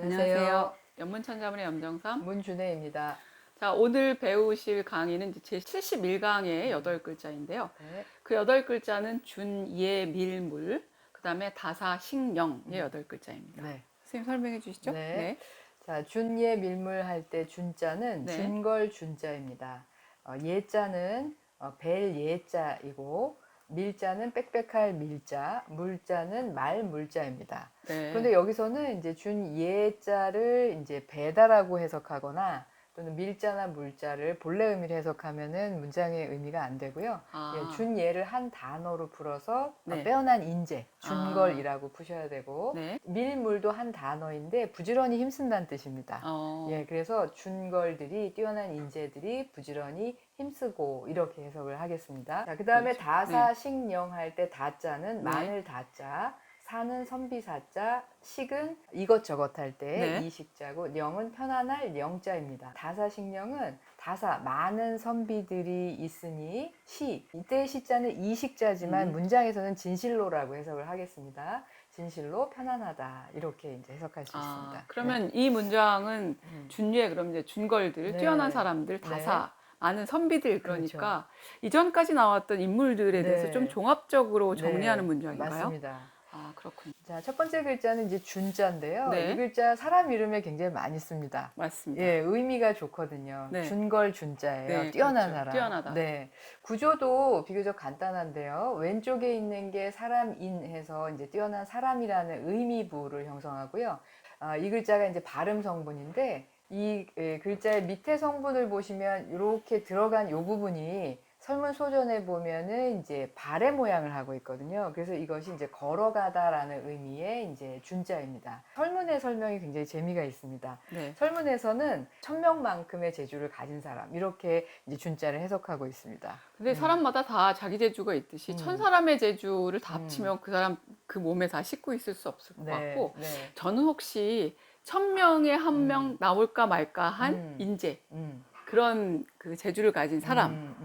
안녕하세요. 연문천자문의 염정삼. 문준혜입니다. 자, 오늘 배우실 강의는 제 71강의 여덟 글자인데요. 네. 그 여덟 글자는 준 예 밀 물, 그 다음에 다사 식령의 여덟 글자입니다. 네. 선생님 설명해 주시죠. 네. 자, 준 예 밀 물 할 때 준자는 네. 준걸 준자입니다. 어, 예자는 어, 벨 예자이고 밀자는 빽빽할 밀자, 물자는 말 물자입니다. 네. 그런데 여기서는 이제 준 예자를 이제 배다라고 해석하거나 또는 밀자나 물자를 본래 의미를 해석하면은 문장의 의미가 안 되고요. 아, 예, 준 예를 한 단어로 풀어서 네. 어, 빼어난 인재, 준걸이라고 푸셔야 되고 네. 밀물도 한 단어인데 부지런히 힘쓴다는 뜻입니다. 어, 예, 그래서 준걸들이 뛰어난 인재들이 부지런히 힘쓰고 이렇게 해석을 하겠습니다. 자, 그 다음에 그렇죠. 다사식령 할 때 다자는 네. 마늘 다자, 사는 선비사자, 식은 이것저것 할때 네. 이식자고 령은 편안할 령자입니다. 다사식령은 다사 많은 선비들이 있으니 시 이때 시자는 이식자지만 음. 문장에서는 진실로라고 해석을 하겠습니다. 진실로 편안하다 이렇게 이제 해석할 수 아, 있습니다. 그러면 이 문장은 네. 음. 준예 그럼 이제 준걸들 네. 뛰어난 사람들 네. 다사 많은 선비들 그러니까 이전까지 나왔던 인물들에 대해서 네. 좀 종합적으로 네, 정리하는 문장인가요? 맞습니다. 아 그렇군요. 자, 첫 번째 글자는 이제 준자인데요. 네. 이 글자 사람 이름에 굉장히 많이 씁니다. 맞습니다. 예, 의미가 좋거든요. 네. 준걸 준자예요. 네, 뛰어난 그렇죠. 사람. 뛰어나다. 네. 구조도 비교적 간단한데요. 왼쪽에 있는 게 사람인 해서 이제 뛰어난 사람이라는 의미부를 형성하고요. 아, 이 글자가 이제 발음 성분인데 이 예, 글자의 밑에 성분을 보시면 이렇게 들어간 요 부분이 설문 소전에 보면은 이제 발의 모양을 하고 있거든요. 그래서 이것이 이제 걸어가다라는 의미의 이제 준자입니다. 설문의 설명이 굉장히 재미가 있습니다. 네. 설문에서는 천 명만큼의 재주를 가진 사람 이렇게 이제 준자를 해석하고 있습니다. 근데 음. 사람마다 다 자기 재주가 있듯이 음. 천 사람의 재주를 다 음. 합치면 그 사람 그 몸에 다 싣고 있을 수 없을 것 같고 네. 저는 혹시 천 명에 한명 음. 나올까 말까 한 음. 인재 음, 그런 그 재주를 가진 사람이 음,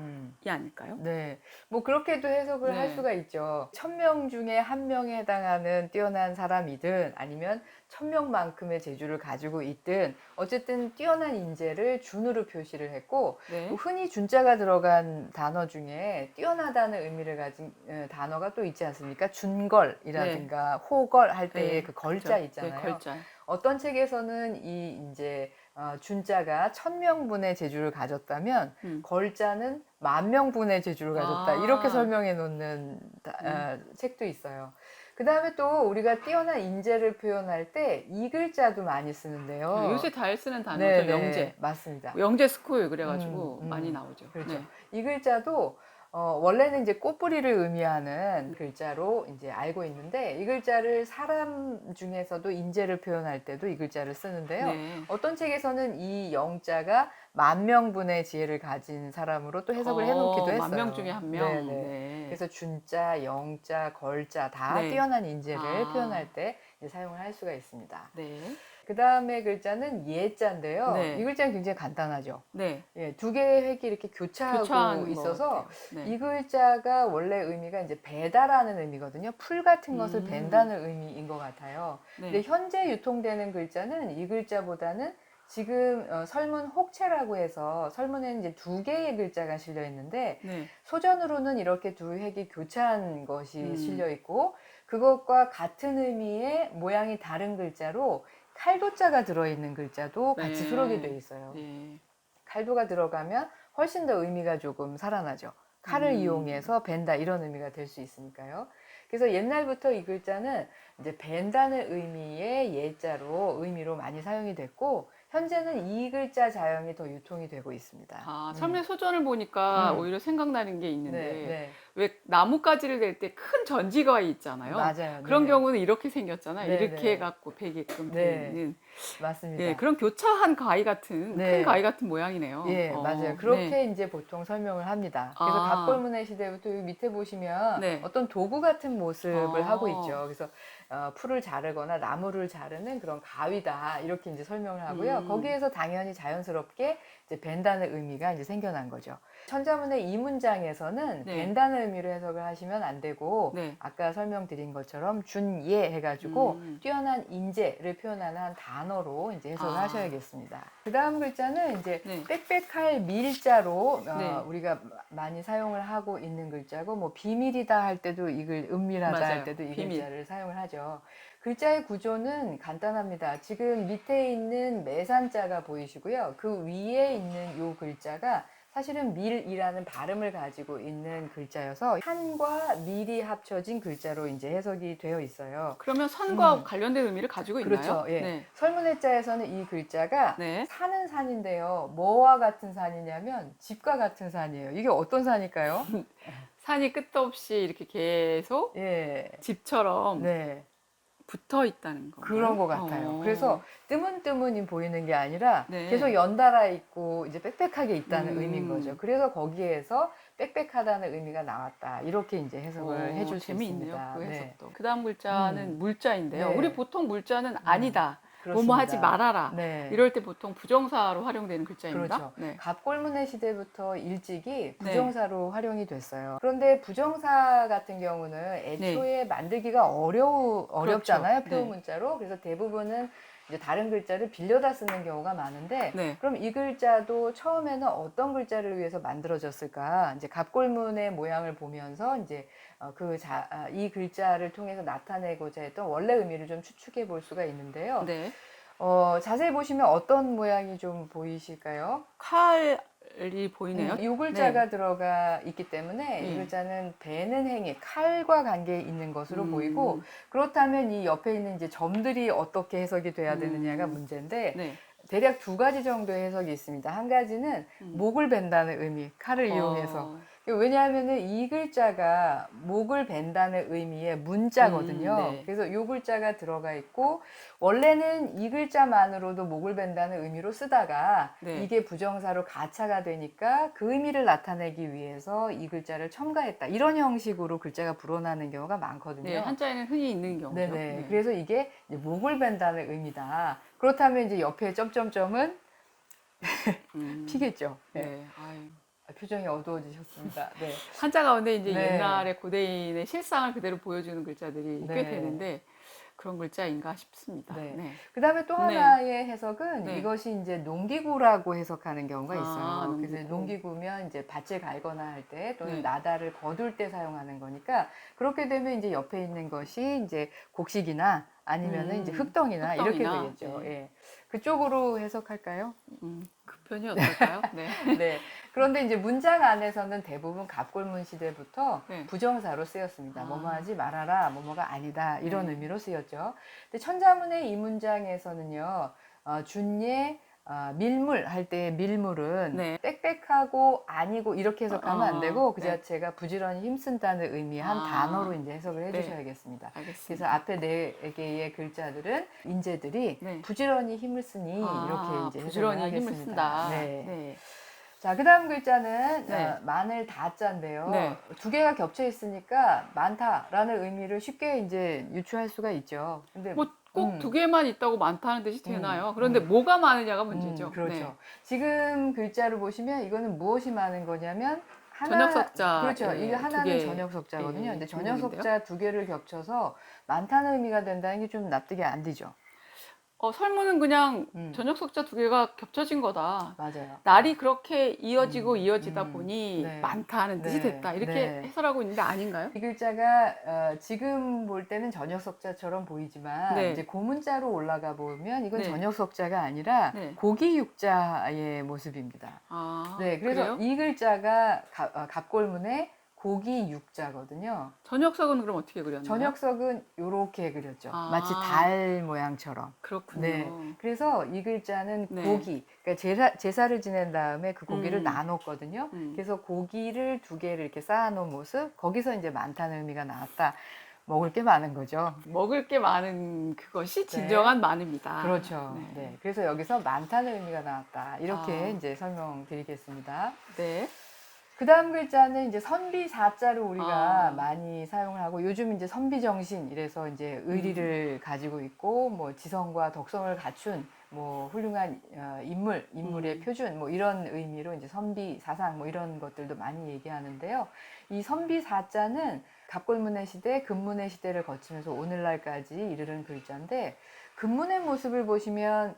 음. 아닐까요? 네, 뭐 그렇게도 해석을 네. 할 수가 있죠. 천 명 중에 한 명에 해당하는 뛰어난 사람이든 아니면 천 명만큼의 재주를 가지고 있든 어쨌든 뛰어난 인재를 준으로 표시를 했고 네. 또 흔히 준자가 들어간 단어 중에 뛰어나다는 의미를 가진 어, 단어가 또 있지 않습니까? 준걸이라든가 호걸 할 때의 네, 그 걸자 그렇죠. 있잖아요. 네, 걸자. 어떤 책에서는 이 이제 어, 준자가 천 명분의 재주를 가졌다면 음. 걸자는 만 명분의 재주를 가졌다 아. 음. 이렇게 설명해 놓는 다- 아, 책도 있어요. 그 다음에 또 우리가 뛰어난 인재를 표현할 때 이 글자도 많이 쓰는데요. 네, 요새 잘 쓰는 단어죠 네, 네, 영재. 맞습니다. 영재 스쿨 그래가지고 음, 음. 많이 나오죠. 그렇죠. 네. 이 글자도 어, 원래는 이제 꽃뿌리를 의미하는 글자로 이제 알고 있는데 이 글자를 사람 중에서도 인재를 표현할 때도 이 글자를 쓰는데요. 네. 어떤 책에서는 이 영자가 만 명분의 지혜를 가진 사람으로 또 해석을 해놓기도 했어요. 어, 만명 중에 한 명. 네네. 네. 그래서 준자, 영자, 걸자 다 네. 뛰어난 인재를 아. 표현할 때 사용을 할 수가 있습니다. 네. 그 다음에 글자는 예자인데요. 네. 이 글자는 굉장히 간단하죠. 네. 예, 두 개의 획이 이렇게 교차하고 있어서. 네. 이 글자가 원래 의미가 이제 배다라는 의미거든요. 풀 같은 것을 음. 벤다는 의미인 것 같아요. 네. 근데 현재 유통되는 글자는 이 글자보다는 지금 어, 설문 혹체라고 해서 설문에는 이제 두 개의 글자가 실려 있는데 네. 소전으로는 이렇게 두 획이 교차한 것이 음. 실려 있고 그것과 같은 의미의 모양이 다른 글자로 칼도자가 들어있는 글자도 같이 네. 수록이 돼 있어요. 네. 칼도가 들어가면 훨씬 더 의미가 조금 살아나죠. 칼을 음. 이용해서 벤다 이런 의미가 될 수 있으니까요. 그래서 옛날부터 이 글자는 이제 벤다는 의미의 예자로 의미로 많이 사용이 됐고 현재는 이 글자 자형이 더 유통이 되고 있습니다. 아, 음. 설명 소전을 보니까 음. 오히려 생각나는 게 있는데 네, 네. 왜 나뭇가지를 낼 때 큰 전지가 있잖아요. 맞아요. 그런 네. 경우는 이렇게 생겼잖아요. 네, 이렇게 네. 해갖고 베게끔 네. 돼 있는. 맞습니다. 네, 그런 교차한 가위 같은 네. 큰 가위 같은 모양이네요. 예, 어, 맞아요. 그렇게 네. 이제 보통 설명을 합니다. 그래서 아. 갑골문의 시대부터 여기 밑에 보시면 네. 어떤 도구 같은 모습을 아. 하고 있죠. 그래서 어, 풀을 자르거나 나무를 자르는 그런 가위다 이렇게 이제 설명을 하고요. 음. 거기에서 당연히 자연스럽게 이제 벤다는 의미가 이제 생겨난 거죠. 천자문의 이 문장에서는 네. 된다는 의미로 해석을 하시면 안 되고 네. 아까 설명드린 것처럼 준예 해가지고 음. 뛰어난 인재를 표현하는 한 단어로 이제 해석을 아. 하셔야겠습니다. 그 다음 글자는 이제 네. 빽빽할 밀자로 어, 네. 우리가 많이 사용을 하고 있는 글자고 뭐 비밀이다 할 때도 이글 은밀하다 할 맞아요. 때도 이 비밀. 글자를 사용을 하죠. 글자의 구조는 간단합니다. 지금 밑에 있는 매산자가 보이시고요. 그 위에 있는 요 글자가 사실은 밀이라는 발음을 가지고 있는 글자여서 한과 밀이 합쳐진 글자로 이제 해석이 되어 있어요. 그러면 선과 음. 관련된 의미를 가지고 있나요? 그렇죠. 예. 네. 설문해자에서는 이 글자가 네. 산은 산인데요. 뭐와 같은 산이냐면 집과 같은 산이에요. 이게 어떤 산일까요? 산이 끝도 없이 이렇게 계속 예. 집처럼 네. 붙어 있다는 거. 그런 것 같아요. 그래서 뜨문뜨문이 보이는 게 아니라 네. 계속 연달아 있고 이제 빽빽하게 있다는 음. 의미인 거죠. 그래서 거기에서 빽빽하다는 의미가 나왔다. 이렇게 이제 해석을 해줄 수 재미있네요. 있습니다. 그 네. 해석도. 그 다음 글자는 음. 물자인데요. 네. 우리 보통 물자는 아니다. 뭐뭐. 하지 말아라. 네. 이럴 때 보통 부정사로 활용되는 글자입니다. 그렇죠. 네. 갑골문의 시대부터 일찍이 네. 부정사로 활용이 됐어요. 그런데 부정사 같은 경우는 애초에 만들기가 어려우, 어렵잖아요. 네. 그렇죠. 표현 네. 문자로. 그래서 대부분은 이제 다른 글자를 빌려다 쓰는 경우가 많은데 네. 그럼 이 글자도 처음에는 어떤 글자를 위해서 만들어졌을까? 이제 갑골문의 모양을 보면서 이제 어, 그 자, 아, 이 글자를 통해서 나타내고자 했던 원래 의미를 좀 추측해 볼 수가 있는데요. 네. 어, 자세히 보시면 어떤 모양이 좀 보이실까요? 칼 이 보이네요. 이 글자가 들어가 있기 때문에 이 네. 글자는 배는 행위, 칼과 관계 있는 것으로 음. 보이고 그렇다면 이 옆에 있는 이제 점들이 어떻게 해석이 돼야 되느냐가 음. 문제인데 네. 대략 두 가지 정도의 해석이 있습니다. 한 가지는 음. 목을 벤다는 의미, 칼을 이용해서. 어, 왜냐하면은 이 글자가 목을 벤다는 의미의 문자거든요. 음, 네. 그래서 이 글자가 들어가 있고 원래는 이 글자만으로도 목을 벤다는 의미로 쓰다가 네. 이게 부정사로 가차가 되니까 그 의미를 나타내기 위해서 이 글자를 첨가했다. 이런 형식으로 글자가 불어나는 경우가 많거든요. 네, 한자에는 흔히 있는 경우죠. 네네. 네. 그래서 이게 목을 벤다는 의미다. 그렇다면 이제 옆에 점점점은 음. 피겠죠. 네. 네. 표정이 어두워지셨습니다. 네. 한자 가운데 이제 네. 옛날의 고대인의 실상을 그대로 보여주는 글자들이 꽤 네. 되는데 그런 글자인가 싶습니다. 네. 네. 그 다음에 또 네. 하나의 해석은 네. 이것이 이제 농기구라고 해석하는 경우가 아, 있어요. 농기구. 그래서 농기구면 이제 밭을 갈거나 할 때 또는 네. 나다를 거둘 때 사용하는 거니까 그렇게 되면 이제 옆에 있는 것이 이제 곡식이나 아니면은 음, 이제 흙덩이나, 이렇게 흙덩이나, 되겠죠. 네. 예. 그쪽으로 해석할까요? 음, 그 편이 어떨까요? 네. 네. 그런데 이제 문장 안에서는 대부분 갑골문 시대부터 네. 부정사로 쓰였습니다. 아. 뭐뭐 하지 말아라, 뭐뭐가 아니다 이런 네. 의미로 쓰였죠. 근데 천자문의 이 문장에서는요, 어, 준예 어, 밀물 할 때 밀물은 네. 빽빽하고 아니고 이렇게 해석하면 안 어, 되고 그 네. 자체가 부지런히 힘쓴다는 의미의 한 아. 단어로 이제 해석을 네. 해주셔야겠습니다. 그래서 알겠습니다. 앞에 네 개의 글자들은 인재들이 네. 부지런히 힘을 쓰니 아, 이렇게 이제 해석을 부지런히 하겠습니다. 힘을 쓴다. 네. 네. 자, 그 다음 글자는 네. 어, 마늘 다자인데요. 네. 두 개가 겹쳐 있으니까 많다라는 의미를 쉽게 이제 유추할 수가 있죠. 근데 뭐꼭 음. 두 개만 있다고 많다는 뜻이 음, 되나요? 그런데 음. 뭐가 많으냐가 음, 문제죠. 그렇죠. 네. 지금 글자를 보시면 이거는 무엇이 많은 거냐면 하나, 전역석자, 그렇죠. 예, 이게 두 하나는 개. 전역석자거든요. 예, 근데. 전역석자 두 개를 겹쳐서 많다는 의미가 된다는 게 좀 납득이 안 되죠. 어, 설문은 그냥 음. 전역석자 두 개가 겹쳐진 거다. 맞아요. 날이 그렇게 이어지고 음, 이어지다 음, 보니 네. 많다는 뜻이 네, 됐다. 이렇게 네. 해설하고 있는데 아닌가요? 이 글자가 어, 지금 볼 때는 전역석자처럼 보이지만 네. 이제 고문자로 올라가 보면 이건 네. 전역석자가 아니라 네. 고기 육자의 모습입니다. 아, 네, 그래서 그래요? 이 글자가 갑, 어, 갑골문의 고기 육자거든요. 전역석은 그럼 어떻게 그렸나요? 전역석은 이렇게 그렸죠. 아. 마치 달 모양처럼. 그렇군요. 네. 그래서 이 글자는 네. 고기, 그러니까 제사, 제사를 지낸 다음에 그 고기를 음. 나눴거든요. 음. 그래서 고기를 두 개를 이렇게 쌓아놓은 모습, 거기서 이제 많다는 의미가 나왔다. 먹을 게 많은 거죠. 먹을 게 많은 그것이 진정한 많입니다. 네. 그렇죠. 네. 네. 그래서 여기서 많다는 의미가 나왔다. 이렇게 아. 이제 설명드리겠습니다. 네. 그 다음 글자는 이제 선비 사자를 우리가 아. 많이 사용을 하고 요즘 이제 선비 정신 이래서 이제 의리를 음. 가지고 있고 뭐 지성과 덕성을 갖춘 뭐 훌륭한 어, 인물, 인물의 음. 표준 뭐 이런 의미로 이제 선비 사상 뭐 이런 것들도 많이 얘기하는데요. 이 선비 사자는 갑골문의 시대, 금문의 시대를 거치면서 오늘날까지 이르는 글자인데 금문의 모습을 보시면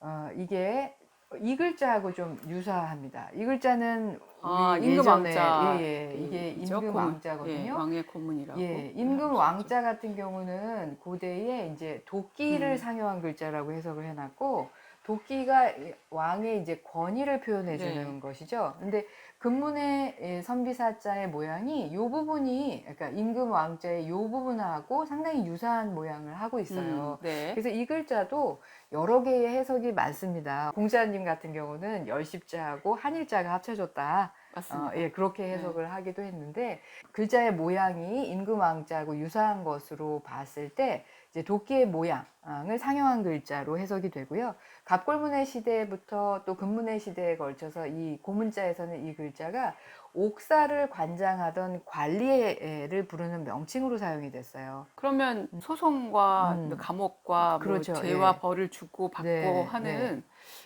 어, 이게 이 글자하고 좀 유사합니다. 이 글자는 아, 우리 임금 예전에 왕자. 예, 예, 이게 이죠? 임금 고문. 왕자거든요. 예, 왕의 고문이라고. 예, 임금 하셨죠. 왕자 같은 경우는 고대에 이제 도끼를 음. 상용한 글자라고 해석을 해놨고 도끼가 왕의 이제 권위를 표현해 주는 네. 것이죠. 근데 금문의 예, 선비사자의 모양이 요 부분이 그러니까 임금 왕자의 요 부분하고 상당히 유사한 모양을 하고 있어요. 음, 네. 그래서 이 글자도 여러 개의 해석이 많습니다. 공자님 같은 경우는 열십자하고 한일자가 합쳐졌다. 맞습니다. 어, 예, 그렇게 네. 해석을 하기도 했는데 글자의 모양이 임금 왕자하고 유사한 것으로 봤을 때 이제 도끼의 모양을 상용한 글자로 해석이 되고요. 갑골문의 시대부터 또 금문의 시대에 걸쳐서 이 고문자에서는 이 글자가 옥사를 관장하던 관리를 부르는 명칭으로 사용이 됐어요. 그러면 소송과 음. 감옥과 그렇죠. 뭐 죄와 예. 벌을 주고 받고 네, 하는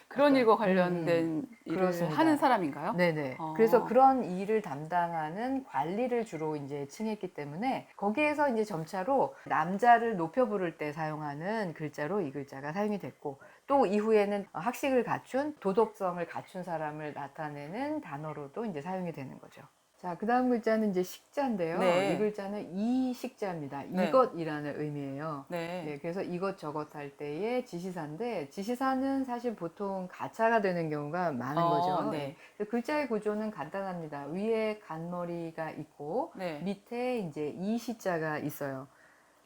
그런 일과 관련된 일을 그렇습니다. 하는 사람인가요? 네네. 어. 그래서 그런 일을 담당하는 관리를 주로 이제 칭했기 때문에 거기에서 이제 점차로 남자를 높여 부를 때 사용하는 글자로 이 글자가 사용이 됐고 또 이후에는 학식을 갖춘 도덕성을 갖춘 사람을 나타내는 단어로도 이제 사용이 되는 거죠. 자, 그 다음 글자는 이제 식자인데요. 네. 이 글자는 이식자입니다. 네. 이것이라는 의미예요. 네. 네, 그래서 이것 저것 할 때의 지시사인데 지시사는 사실 보통 가차가 되는 경우가 많은 어, 거죠. 네. 그래서 글자의 구조는 간단합니다. 위에 간머리가 있고 네. 밑에 이제 이시자가 있어요.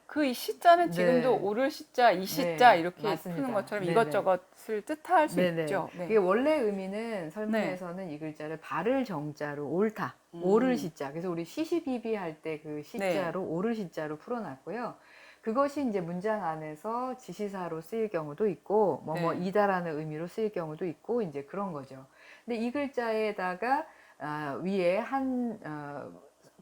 그이 시자는 네. 지금도 오를 시자, 이 시자 네, 이렇게 맞습니다. 푸는 것처럼 네네. 이것저것을 뜻할 수 네네. 있죠. 네. 이게 원래 의미는 설문에서는 이 글자를 바를 정자로 옳다, 음. 오를 시자. 그래서 우리 시시비비 할 때 그 시자로 오를 시자로 풀어놨고요. 그것이 이제 문장 안에서 지시사로 쓰일 경우도 있고, 뭐, 뭐, 네. 이다라는 의미로 쓰일 경우도 있고, 이제 그런 거죠. 근데 이 글자에다가, 아, 위에 한, 어,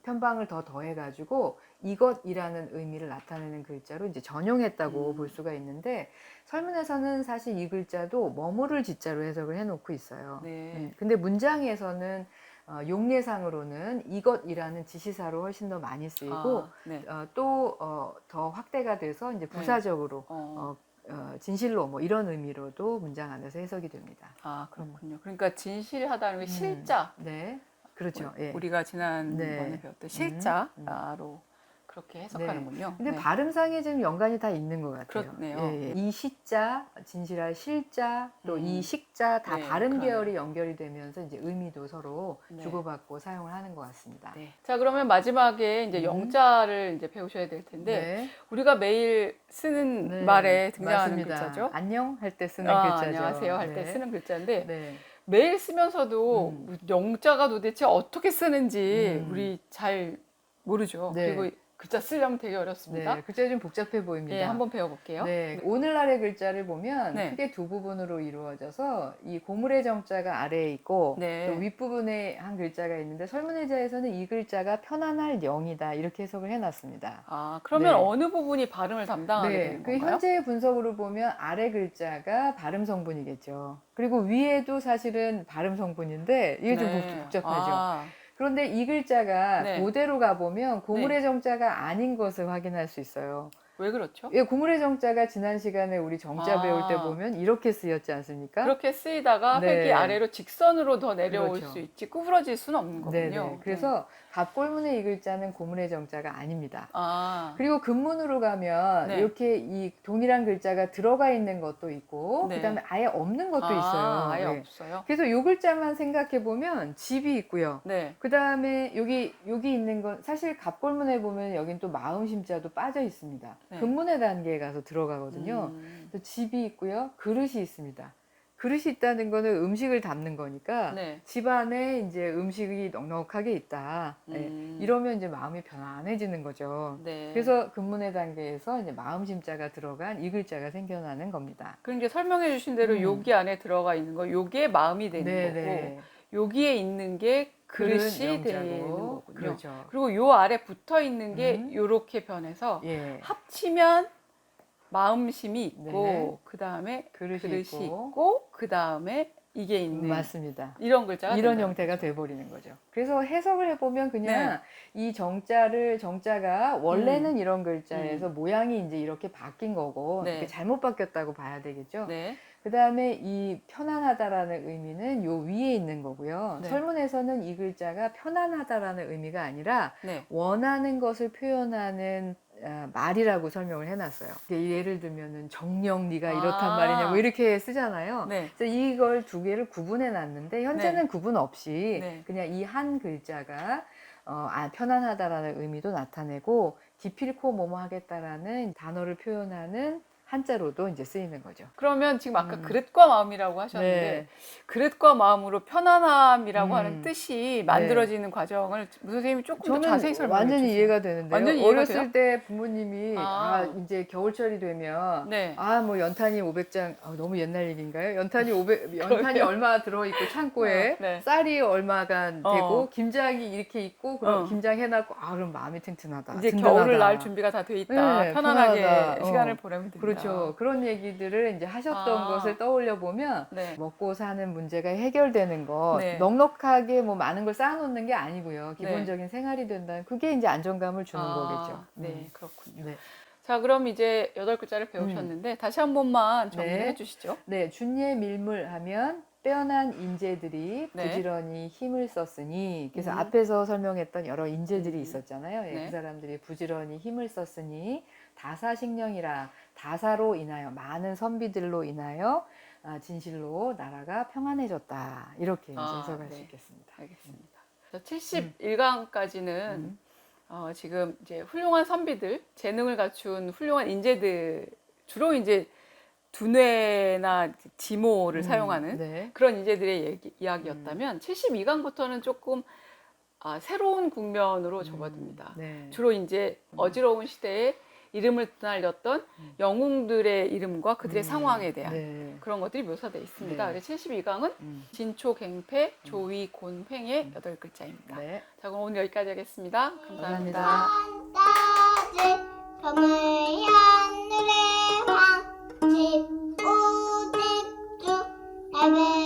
편방을 더 더해가지고, 이것이라는 의미를 나타내는 글자로 이제 전용했다고 음. 볼 수가 있는데, 설문에서는 사실 이 글자도 머무를 지자로 해석을 해놓고 있어요. 네. 음, 근데 문장에서는 어, 용례상으로는 이것이라는 지시사로 훨씬 더 많이 쓰이고 아, 네. 어, 또더 확대가 돼서 이제 부사적으로 어. 어, 어, 진실로 뭐 이런 의미로도 문장 안에서 해석이 됩니다. 아 그렇군요. 그러니까 진실하다는 게 음, 실자. 네, 그렇죠. 예. 우리가 지난번에 네. 배웠던 음, 실자로 그렇게 해석하는군요. 근데 네. 발음상에 좀 연관이 다 있는 것 같아요. 그렇네요. 예, 예. 이 시자, 진실할 실자, 또 음. 이 식자 다 네, 발음 그러네요. 계열이 연결이 되면서 이제 의미도 서로 네. 주고받고 사용을 하는 것 같습니다. 네. 자 그러면 마지막에 이제 음. 영자를 이제 배우셔야 될 텐데 네. 우리가 매일 쓰는 네, 말에 등장하는 맞습니다. 글자죠. 안녕 할 때 쓰는 아, 글자죠. 안녕하세요 할때 네. 쓰는 글자인데 네. 매일 쓰면서도 음. 영자가 도대체 어떻게 쓰는지 음. 우리 잘 모르죠. 네. 그리고 글자 쓰려면 되게 어렵습니다. 네, 글자 좀 복잡해 보입니다. 예, 한번 배워볼게요. 네, 오늘날의 글자를 보면 네. 크게 두 부분으로 이루어져서 이 고물의 정자가 아래에 있고 네. 또 윗부분에 한 글자가 있는데 설문의자에서는 이 글자가 편안할 영이다 이렇게 해석을 해놨습니다. 아 그러면 네. 어느 부분이 발음을 담당하게 네, 되는 그 건가요? 현재의 분석으로 보면 아래 글자가 발음 성분이겠죠. 그리고 위에도 사실은 발음 성분인데 이게 좀 네. 복- 복잡하죠. 아, 그런데 이 글자가 네. 고대로 가보면 고물의 정자가 아닌 것을 확인할 수 있어요. 왜 그렇죠? 예, 고물의 정자가 지난 시간에 우리 정자 아. 배울 때 보면 이렇게 쓰였지 않습니까? 그렇게 쓰이다가 네. 획이 아래로 직선으로 더 내려올 그렇죠. 수 있지 구부러질 수는 없는 거군요. 네네. 그래서 갑골문의 이 글자는 고물의 정자가 아닙니다. 아, 그리고 근문으로 가면 네. 이렇게 이 동일한 글자가 들어가 있는 것도 있고 네. 그다음에 아예 없는 것도 아, 있어요. 아예 네. 없어요. 그래서 요 글자만 생각해 보면 집이 있고요. 네. 그 다음에 여기 여기 있는 건 사실 갑골문에 보면 여긴 또 마음심자도 빠져 있습니다. 네. 근문의 단계에 가서 들어가거든요. 음, 또 집이 있고요. 그릇이 있습니다. 그릇이 있다는 거는 음식을 담는 거니까 네. 집 안에 이제 음식이 넉넉하게 있다. 네. 음. 이러면 이제 마음이 편안해지는 거죠. 네. 그래서 근문의 단계에서 이제 마음 심자가 들어간 이 글자가 생겨나는 겁니다. 그럼 이제 설명해 주신 대로 음. 여기 안에 들어가 있는 거 요게 마음이 되는 네네. 거고 여기에 있는 게 그릇이 그릇 되는. 거군요. 그렇죠. 그리고 요 아래 붙어 있는 게 음. 요렇게 변해서 예. 합치면 마음심이 있고 네. 그 다음에 그릇이, 그릇이 있고. 있고 그 다음에 이게 있는 맞습니다. 이런 글자가 이런 된다. 형태가 돼버리는 거죠. 그래서 해석을 해보면 그냥 이 정자를 정자가 원래는 이런 글자에서 모양이 이제 이렇게 바뀐 거고 네. 잘못 바뀌었다고 봐야 되겠죠. 네. 그 다음에 이 편안하다라는 의미는 요 위에 있는 거고요. 네. 설문에서는 이 글자가 편안하다라는 의미가 아니라 네. 원하는 것을 표현하는 아, 말이라고 설명을 해놨어요. 예를 들면은 정령 네가 이렇단 아. 말이냐 뭐 이렇게 쓰잖아요. 네. 그래서 이걸 두 개를 구분해 놨는데 현재는 구분 없이 네. 그냥 이 한 글자가 어, 아, 편안하다라는 의미도 나타내고 기필코 뭐뭐 하겠다라는 단어를 표현하는 한자로도 이제 쓰이는 거죠. 그러면 지금 아까 음. 그릇과 마음이라고 하셨는데 네. 그릇과 마음으로 편안함이라고 음. 하는 뜻이 만들어지는 과정을 무 선생님이 조금 더 저는 자세히 설명해 완전히 주세요. 이해가 되는데요. 완전히 이해가 어렸을 돼요? 때 부모님이 아. 아. 이제 겨울철이 되면 네. 아뭐 연탄이 500장 아, 너무 옛날 얘기인가요? 연탄이 500 연탄이 얼마 들어 있고 창고에 어, 네. 쌀이 얼마가 되고 어. 김장이 이렇게 있고 그럼 어. 김장 해놨고 아 그럼 마음이 튼튼하다. 이제 든든하다. 겨울을 날 준비가 다 돼 있다. 네, 편안하게 편안하다. 어. 시간을 보내면 된다. 그렇죠. 그런 얘기들을 이제 하셨던 아. 것을 떠올려 보면 네. 먹고 사는 문제가 해결되는 거 네. 넉넉하게 뭐 많은 걸 쌓아놓는 게 아니고요. 기본적인 생활이 된다는 그게 이제 안정감을 주는 아, 거겠죠. 네, 음. 그렇군요. 네. 자, 그럼 이제 여덟 글자를 배우셨는데 다시 한 번만 정리해 네. 주시죠. 네, 준예 밀물 하면 빼어난 인재들이 네. 부지런히 힘을 썼으니 그래서 음. 앞에서 설명했던 여러 인재들이 음. 있었잖아요. 예, 네. 그 사람들이 부지런히 힘을 썼으니 다사식령이라 다사로 인하여 많은 선비들로 인하여 아, 진실로 나라가 평안해졌다 이렇게 아, 해석할 네. 수 있겠습니다. 알겠습니다. 71강까지는 음. 어, 지금 이제 훌륭한 선비들, 재능을 갖춘 훌륭한 인재들, 주로 이제 두뇌나 지모를 음, 사용하는 네. 그런 인재들의 얘기, 이야기였다면 72강부터는 조금 아, 새로운 국면으로 접어듭니다. 네. 주로 이제 어지러운 시대에 이름을 날렸던 음. 영웅들의 이름과 그들의 음. 상황에 대한 네. 그런 것들이 묘사되어 있습니다. 네. 그래서 72강은 음. 진초, 갱패, 조위, 곤팽의 여덟 글자입니다. 네. 자, 그럼 오늘 여기까지 하겠습니다. 감사합니다. 감사합니다.